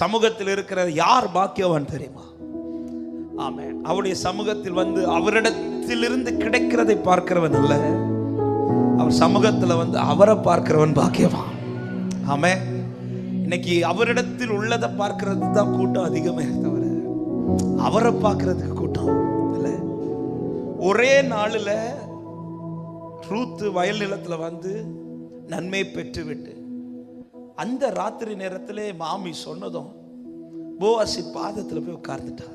சமூகத்தில் இருக்கிற யார் பாக்கியவான் தெரியுமா? ஆமே அவருடைய சமூகத்தில் வந்து அவரிடத்திலிருந்து கிடைக்கிறதை பார்க்கிறவன் அல்ல. அவர் சமூகத்துல வந்து அவரை பார்க்கிறவன் பாக்கியவான். ஆமே இன்னைக்கு அவரிடத்தில் உள்ளதை பார்க்கறது தான் கூட்டம் அதிகமே தவிர அவரை பார்க்கறதுக்கு கூட்டம் இல்லை. ஒரே நாளில் ரூத்து வயல் நிலத்துல வந்து நன்மை பெற்றுவிட்டு அந்த ராத்திரி நேரத்தில் மாமி சொன்னதும் போவாசி பாதத்தில் போய் உட்கார்ந்துட்டா.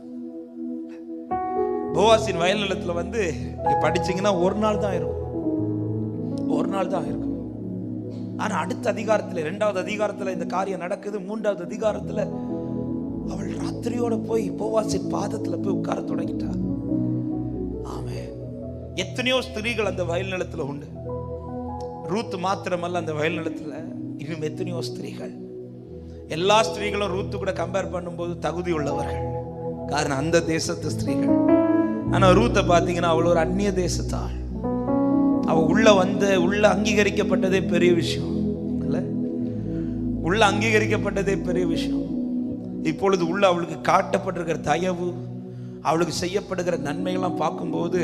போவாசின் வயல் நிலத்தில் வந்து நீங்கள் படிச்சீங்கன்னா ஒரு நாள் தான் இருக்கும். ஒரு நாள் தான் இருக்கும். ஆனால் அடுத்த அதிகாரத்தில் ரெண்டாவது அதிகாரத்தில் இந்த காரியம் நடக்குது. மூன்றாவது அதிகாரத்தில் அவள் ராத்திரியோட போய் போவாசின் பாதத்தில் போய் உட்கார தொடங்கிட்டா. ஆமே எத்தனையோ ஸ்திரீகள் அந்த வயல் நிலத்தில் உண்டு. ரூத் மாத்திரமல்ல அந்த வயல் நிலத்தில். இன்னும் எத்தனையோ ஸ்திரீகள். எல்லா ஸ்திரீகளும் ரூத்து கூட கம்பேர் பண்ணும்போது தகுதி உள்ளவர்கள். காரணம் அந்த தேசத்து ஸ்திரீகள். ஆனால் ரூத்தை பார்த்தீங்கன்னா அவள் ஒரு அந்நிய தேசத்தாள். அவள் உள்ள வந்த உள்ள அங்கீகரிக்கப்பட்டதே பெரிய விஷயம். இல்லை? உள்ள அங்கீகரிக்கப்பட்டதே பெரிய விஷயம். இப்பொழுது உள்ள அவளுக்கு காட்டப்பட்டிருக்கிற தயவு அவளுக்கு செய்யப்படுகிற நன்மைகள்லாம் பார்க்கும்போது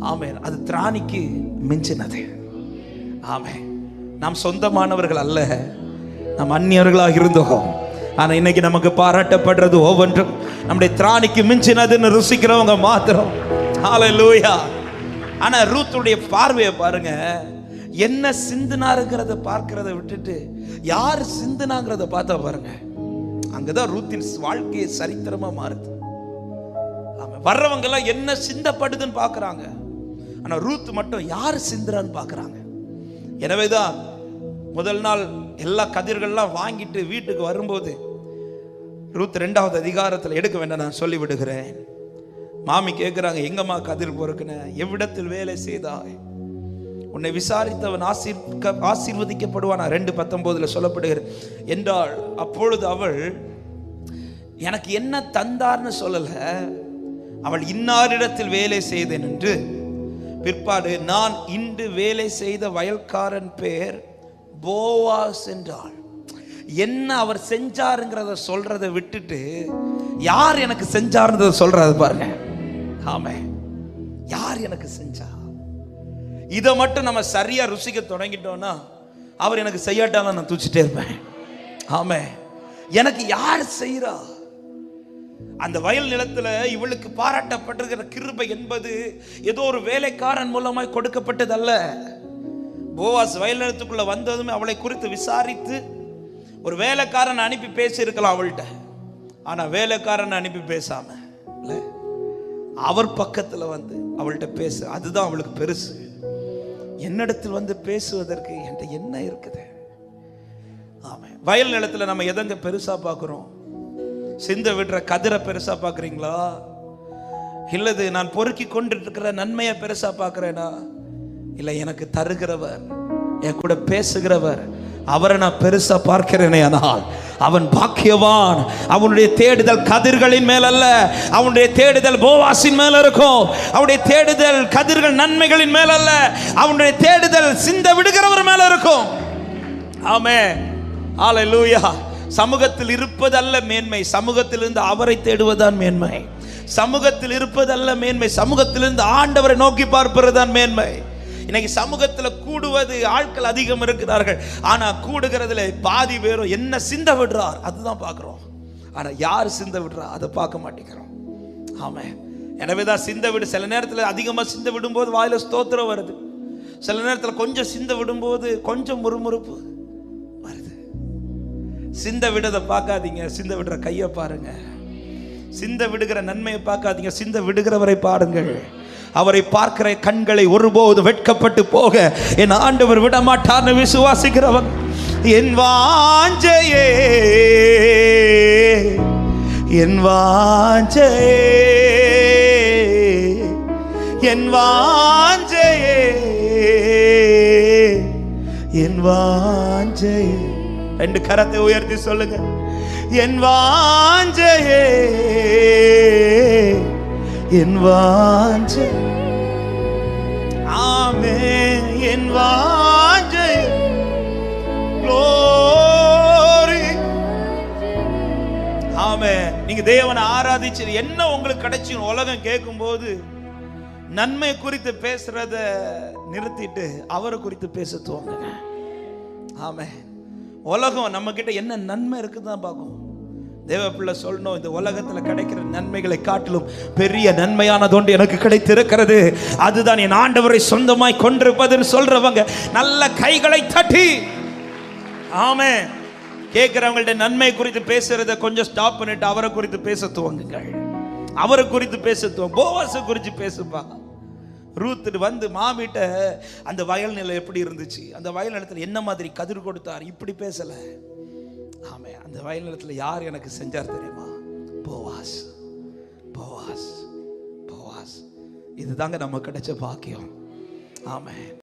ஆமே அது திராணிக்கு மிஞ்சினது. ஆமே நாம் சொந்தமானவர்கள் அல்ல. நாம் அந்நியர்களாக இருந்தோம். ஆனால் இன்னைக்கு நமக்கு பாராட்டப்படுறது ஒவ்வொன்றும். நம்முடைய திராணிக்கு மிஞ்சினதுன்னு ருசிக்கிறவங்க மாத்திரம். ஹalleluya ஆனால் ரூத்துடைய பார்வையை பாருங்க. என்ன சிந்துனாருங்கிறத பார்க்கிறத விட்டுட்டு யார் சிந்துனாங்கிறத பார்த்தா பாருங்க. அங்கதான் ரூத்தின் வாழ்க்கையை சரித்திரமா மாறுது. வர்றவங்க எல்லாம் என்ன சிந்தப்படுதுன்னு பார்க்குறாங்க. ஆனா ரூத் மட்டும் யார் சிந்துறான்னு எனவே எனவேதான் முதல் நாள் எல்லா கதிர்கள்லாம் வாங்கிட்டு வீட்டுக்கு வரும்போது ரூத் ரெண்டாவது அதிகாரத்தில் எடுக்க வேண்டாம் நான் சொல்லி விடுகிறேன் மாமி கேட்குறாங்க எங்கம்மா கதிர் பொறுக்குன்னு எவ்விடத்தில் வேலை செய்தாய்? உன்னை விசாரித்தவன் ஆசீர்க்க ஆசீர்வதிக்கப்படுவான். ரெண்டு பத்தொம்போதில் சொல்லப்படுகிறது. என்றால் அப்பொழுது அவள் எனக்கு என்ன தந்தார்னு சொல்லலை. அவள் இன்னாரிடத்தில் வேலை செய்தேன் என்று பிற்பாடு நான் இன்று வேலை செய்த வயல்காரன் பேர் போவாஸ் என்றாள். என்ன அவர் செஞ்சாருங்கிறத சொல்றதை விட்டுட்டு யார் எனக்கு செஞ்சாருன்றத சொல்றது பாருங்க. ஆமே. யார் எனக்கு செஞ்சா? இதை மட்டும் நம்ம சரியா ருசிக்க தொடங்கிட்டோம்னா அவர் எனக்கு செய்யாட்டாலும் நான் தூச்சிட்டே இருப்பேன். ஆமே. எனக்கு யார் செய்கிறா அந்த வயல் நிலத்தில் இவளுக்கு பாராட்டப்பட்டிருக்கிற கிருபை என்பது ஏதோ ஒரு வேலைக்காரன் மூலமாய் கொடுக்கப்பட்டதல்ல. போவாஸ் வயல் நிலத்துக்குள்ள வந்ததுமே அவளை குறித்து விசாரித்து ஒரு வேலைக்காரன் அனுப்பி பேசியிருக்கலாம் அவள்கிட்ட. ஆனால் வேலைக்காரன் அனுப்பி பேசாம இல்லை? அவர் பக்கத்தில் வந்து அவள்கிட்ட பேசு அதுதான் அவளுக்கு பெருசு. என்னிடத்தில் வந்து பேசுவதற்கு என்கிட்ட என்ன இருக்குது? ஆமாம் வயல் நிலத்தில் நம்ம எதங்க பெருசாக பார்க்குறோம் சிந்த விடுற கதிரை பெருசா பார்க்குறீங்களா? இல்லது நான் பொறுக்கி கொண்டு இருக்கிற நன்மையை பெருசா பார்க்கிறேனா? இல்லை எனக்கு தருகிறவர் என் கூட பேசுகிறவர் அவரை நான் பெருசா பார்க்கிறேனே ஆனால் அவன் பாக்கியவான். அவனுடைய தேடுதல் கதிர்களின் மேல் அல்ல அவனுடைய தேடுதல் போவாசின் மேல இருக்கும். அவனுடைய தேடுதல் கதிர்கள் நன்மைகளின் மேல் அல்ல அவனுடைய தேடுதல் சிந்த விடுகிறவர் மேல இருக்கும். ஆமே ஆலை லூயா சமூகத்தில் இருப்பதல்ல மேன்மை சமூகத்திலிருந்து அவரை தேடுவதுதான் மேன்மை. சமூகத்தில் இருப்பதல்ல மேன்மை சமூகத்திலிருந்து ஆண்டவரை நோக்கி பார்ப்பதுதான் மேன்மை. இன்னைக்கு சமூகத்தில் கூடுவது ஆட்கள் அதிகம் இருக்கிறார்கள். ஆனால் கூடுகிறதுல பாதி பேரும் என்ன சிந்த விடுறார்? அதுதான் பார்க்குறோம். ஆனால் யார் சிந்த விடுறா? அதை பார்க்க மாட்டேங்கிறோம். ஆமாம் எனவே தான் சிந்த விடு. சில நேரத்தில் அதிகமாக சிந்த விடும்போது வாயில ஸ்தோத்திரம் வருது. சில நேரத்தில் கொஞ்சம் சிந்த விடும்போது கொஞ்சம் முறுமுறுப்பு. சிந்த விடுறதை பார்க்காதீங்க சிந்த விடுற கையை பாருங்க. சிந்த விடுகிற நன்மையை பார்க்காதீங்க சிந்த விடுகிறவரை பாருங்கள். அவரை பார்க்கிற கண்களை ஒருபோது வெட்கப்பட்டு போக என் ஆண்டவர் விடமாட்டார்னு விசுவாசிக்கிறவன் என் வாஞ்சையே என் வாஞ்சையே என் வாஞ்சையே என் வாஞ்சையே. ரெண்டு கரத்தை உயர்த்தி சொல்லுங்க. என் வாஞ்சையே என் வாஞ்சை ஆமே என் வாஞ்சை க்ளோரி. ஆமே நீங்க தேவனை ஆராதிச்சு என்ன உங்களுக்கு கிடைச்சு? உலகம் கேட்கும்போது நன்மை குறித்து பேசுறத நிறுத்திட்டு அவரை குறித்து பேச துவங்குங்க ஆமே உலகம் நம்மக்கிட்ட என்ன நன்மை இருக்குதான் பார்க்கும். தேவப்பிள்ளை சொல்லணும் இந்த உலகத்தில் கிடைக்கிற நன்மைகளை காட்டிலும் பெரிய நன்மையானதொன்று எனக்கு கிடைத்திருக்கிறது. அதுதான் என் ஆண்டவரை சொந்தமாய் கொண்டிருப்பதுன்னு சொல்றவங்க நல்ல கைகளை தட்டி. ஆமே கேட்குறவங்கள்ட்ட நன்மை குறித்து பேசுறத கொஞ்சம் ஸ்டாப் பண்ணிட்டு அவரை குறித்து பேச துவங்குங்கள். அவரை குறித்து பேச துவங்க போவாச குறித்து பேசுப்பாங்க ரூத்துட்டு வந்து மாமிட்ட அந்த வயல் நிலை எப்படி இருந்துச்சு? அந்த வயல் நிலத்தில் என்ன மாதிரி கதிர் கொடுத்தார்? இப்படி பேசலை. ஆமே அந்த வயல் நிலத்தில் யார் எனக்கு செஞ்சார் தெரியுமா? Boaz Boaz Boaz. இதுதாங்க நம்ம கிடைச்ச பாக்கியம். ஆமே.